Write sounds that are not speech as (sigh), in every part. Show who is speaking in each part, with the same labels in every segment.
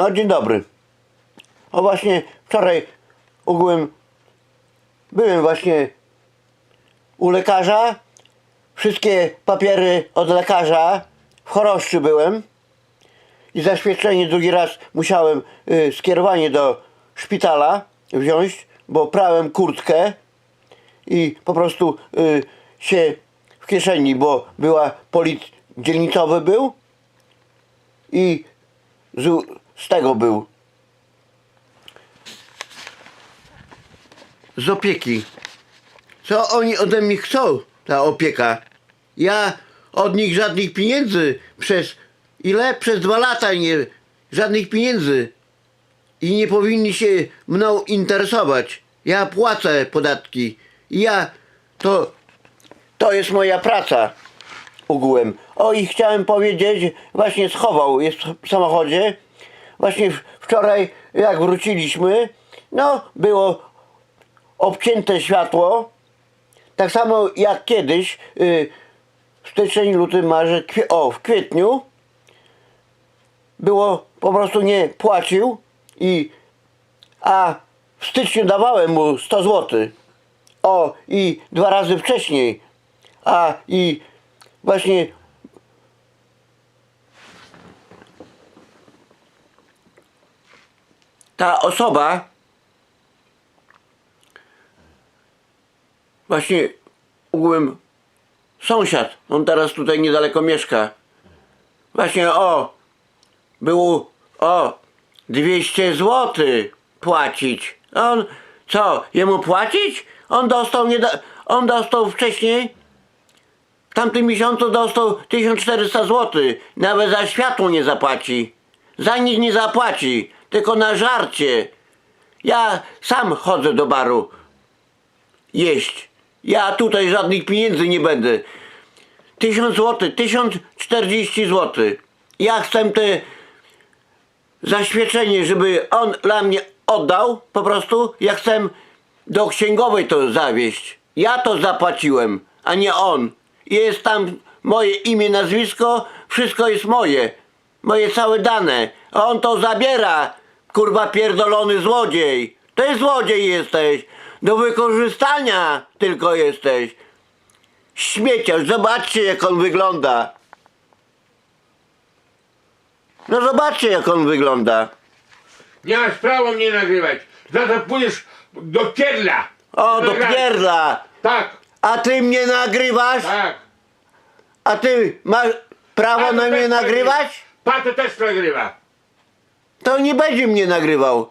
Speaker 1: No, dzień dobry. O właśnie wczoraj ogółem byłem właśnie u lekarza. Wszystkie papiery od lekarza. W choroszczy byłem. I zaświadczenie drugi raz musiałem y, skierowanie do szpitala wziąć, bo prałem kurtkę i po prostu y, się w kieszeni, bo była polic dzielnicowy był i z, z tego był. Z opieki. Co oni ode mnie chcą, ta opieka? Ja od nich żadnych pieniędzy przez ile? Przez dwa lata nie, żadnych pieniędzy. I nie powinni się mną interesować. Ja płacę podatki. Ja to, to jest moja praca ogółem. O i chciałem powiedzieć, właśnie schował, jest w samochodzie. Właśnie wczoraj jak wróciliśmy, no było obcięte światło. Tak samo jak kiedyś y, w styczeń, lutym, marzec, o w kwietniu było po prostu nie płacił i a w styczniu dawałem mu 100 zł. O i dwa razy wcześniej. A i właśnie ta osoba właśnie ogółem sąsiad, on teraz tutaj niedaleko mieszka. Właśnie o, było o 200 zł płacić. On co, jemu płacić? On dostał nie on dostał wcześniej w tamtym miesiącu dostał 1400 zł. Nawet za światło nie zapłaci. Za nic nie zapłaci, tylko na żarcie. Ja sam chodzę do baru jeść. Ja tutaj żadnych pieniędzy nie będę. 1000 zł, 1040 zł. Ja chcę te zaświadczenie, żeby on dla mnie oddał po prostu. Ja chcę do księgowej to zawieść. Ja to zapłaciłem, a nie on. Jest tam moje imię, nazwisko, wszystko jest moje. Moje całe dane. A on to zabiera. Kurwa pierdolony złodziej. To jest złodziej jesteś. Do wykorzystania tylko jesteś. Śmieciarz, zobaczcie jak on wygląda. No zobaczcie jak on wygląda.
Speaker 2: Nie masz prawa mnie nagrywać. Za to pójdziesz do pierdla.
Speaker 1: O, do
Speaker 2: Nagrać.
Speaker 1: pierdla.
Speaker 2: Tak,
Speaker 1: A ty mnie nagrywasz?
Speaker 2: tak.
Speaker 1: A ty masz prawo na
Speaker 2: też
Speaker 1: mnie nagrywać?
Speaker 2: Pato też nagrywa.
Speaker 1: To nie będzie mnie nagrywał.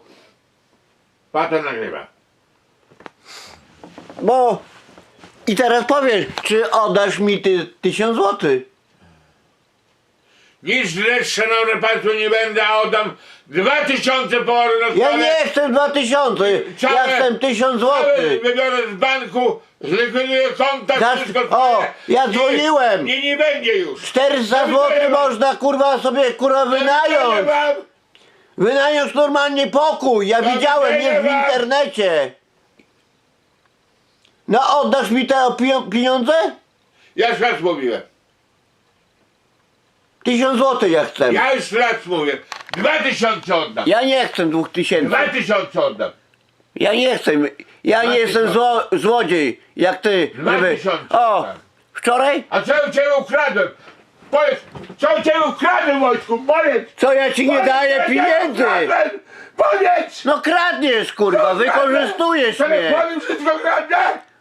Speaker 2: Pato nagrywa.
Speaker 1: Bo i teraz powiesz, czy oddasz mi ty tysiąc złotych?
Speaker 2: Nic źle, szanowne państwo, nie będę, a oddam dwa tysiące po
Speaker 1: Ja nie chcę dwa tysiące, ja
Speaker 2: Całe-
Speaker 1: chcę tysiąc złotych.
Speaker 2: wybiorę z banku, zlikwiduję konta,
Speaker 1: Za-
Speaker 2: wszystko
Speaker 1: o, ja
Speaker 2: Nie-
Speaker 1: dzwoniłem.
Speaker 2: Nie, nie będzie już.
Speaker 1: 400
Speaker 2: Ja
Speaker 1: złotych można kurwa sobie kurwa wynająć.
Speaker 2: Wybiorę wam.
Speaker 1: Wynająć normalnie pokój, ja
Speaker 2: Ja
Speaker 1: widziałem, jest w internecie. No oddasz mi te pi- pieniądze?
Speaker 2: Ja już raz mówiłem.
Speaker 1: Tysiąc złotych ja chcę.
Speaker 2: Ja już raz mówię. Dwa tysiące oddam.
Speaker 1: Ja nie chcę dwóch tysięcy.
Speaker 2: Dwa tysiące oddam.
Speaker 1: Ja nie chcę. Ja
Speaker 2: Dwa
Speaker 1: nie jestem
Speaker 2: tysiące.
Speaker 1: zło, złodziej, jak ty.
Speaker 2: Dwa tysiące,
Speaker 1: O,
Speaker 2: tak.
Speaker 1: wczoraj?
Speaker 2: A co u ciebie ukradłem? Powiedz, co ciebie ukradłem, Wojtku? Powiedz!
Speaker 1: Co ja ci nie
Speaker 2: Powiedz,
Speaker 1: daję
Speaker 2: co
Speaker 1: pieniędzy?
Speaker 2: ukradłem! Powiedz!
Speaker 1: No kradniesz, kurwa, wykorzystujesz mnie.
Speaker 2: Telefony wszystko kradnę!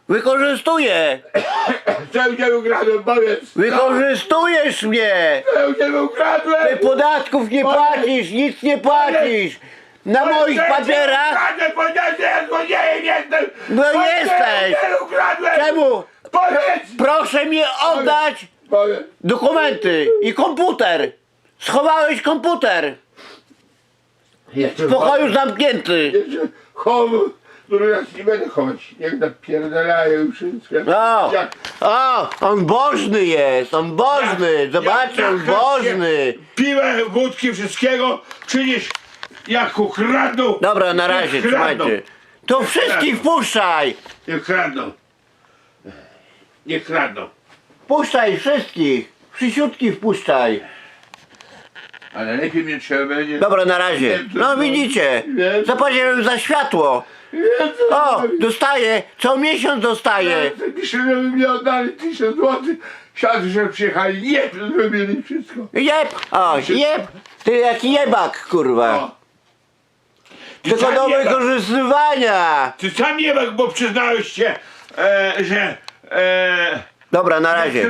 Speaker 1: Wykorzystuję. (coughs)
Speaker 2: Co ciebie ukradłem, powiedz!
Speaker 1: Wykorzystujesz mnie.
Speaker 2: Co u ciebie
Speaker 1: Ty
Speaker 2: ukradłem?
Speaker 1: podatków nie
Speaker 2: Powiedz.
Speaker 1: płacisz, nic nie płacisz. Na
Speaker 2: Powiedz,
Speaker 1: moich papierach.
Speaker 2: Ukradłem, powiedziałem, że ja złodziejem jestem!
Speaker 1: No
Speaker 2: Powiedz,
Speaker 1: jesteś.
Speaker 2: co ukradłem!
Speaker 1: Czemu?
Speaker 2: Powiedz!
Speaker 1: Proszę mi oddać Dokumenty i komputer. Schowałeś komputer.
Speaker 2: Jeszcze
Speaker 1: W pokoju zamknięty.
Speaker 2: Jeszcze który ja nie będę chować. Niech napierdalają wszystko.
Speaker 1: O,
Speaker 2: Jak-
Speaker 1: o, on bożny jest, on bożny, zobaczcie,
Speaker 2: jak
Speaker 1: on bożny.
Speaker 2: Piwę, wódki, wszystkiego przynieś jak ukradną.
Speaker 1: Dobra, na razie,
Speaker 2: kradną.
Speaker 1: trzymajcie. To wszystkich wpuszczaj,
Speaker 2: Niech kradną. Niech kradną.
Speaker 1: Wpuszczaj wszystkich, przysiutki wpuszczaj.
Speaker 2: Ale lepiej mnie trzeba będzie.
Speaker 1: Dobra, na razie. No widzicie, zapłaciłem za światło. O, dostaję, co miesiąc dostaję.
Speaker 2: Pisze, żeby mnie oddali 1000 złotych. Siadł, że przyjechali, nie, zrobili wszystko.
Speaker 1: Jeb, o, jeb. Ty jaki jebak, kurwa.
Speaker 3: Ty
Speaker 1: Tylko
Speaker 3: sam
Speaker 1: do
Speaker 3: jebak,
Speaker 1: wykorzystywania.
Speaker 3: ty sam jebak, bo przyznałeś się, e, że e,
Speaker 1: Dobra, na razie.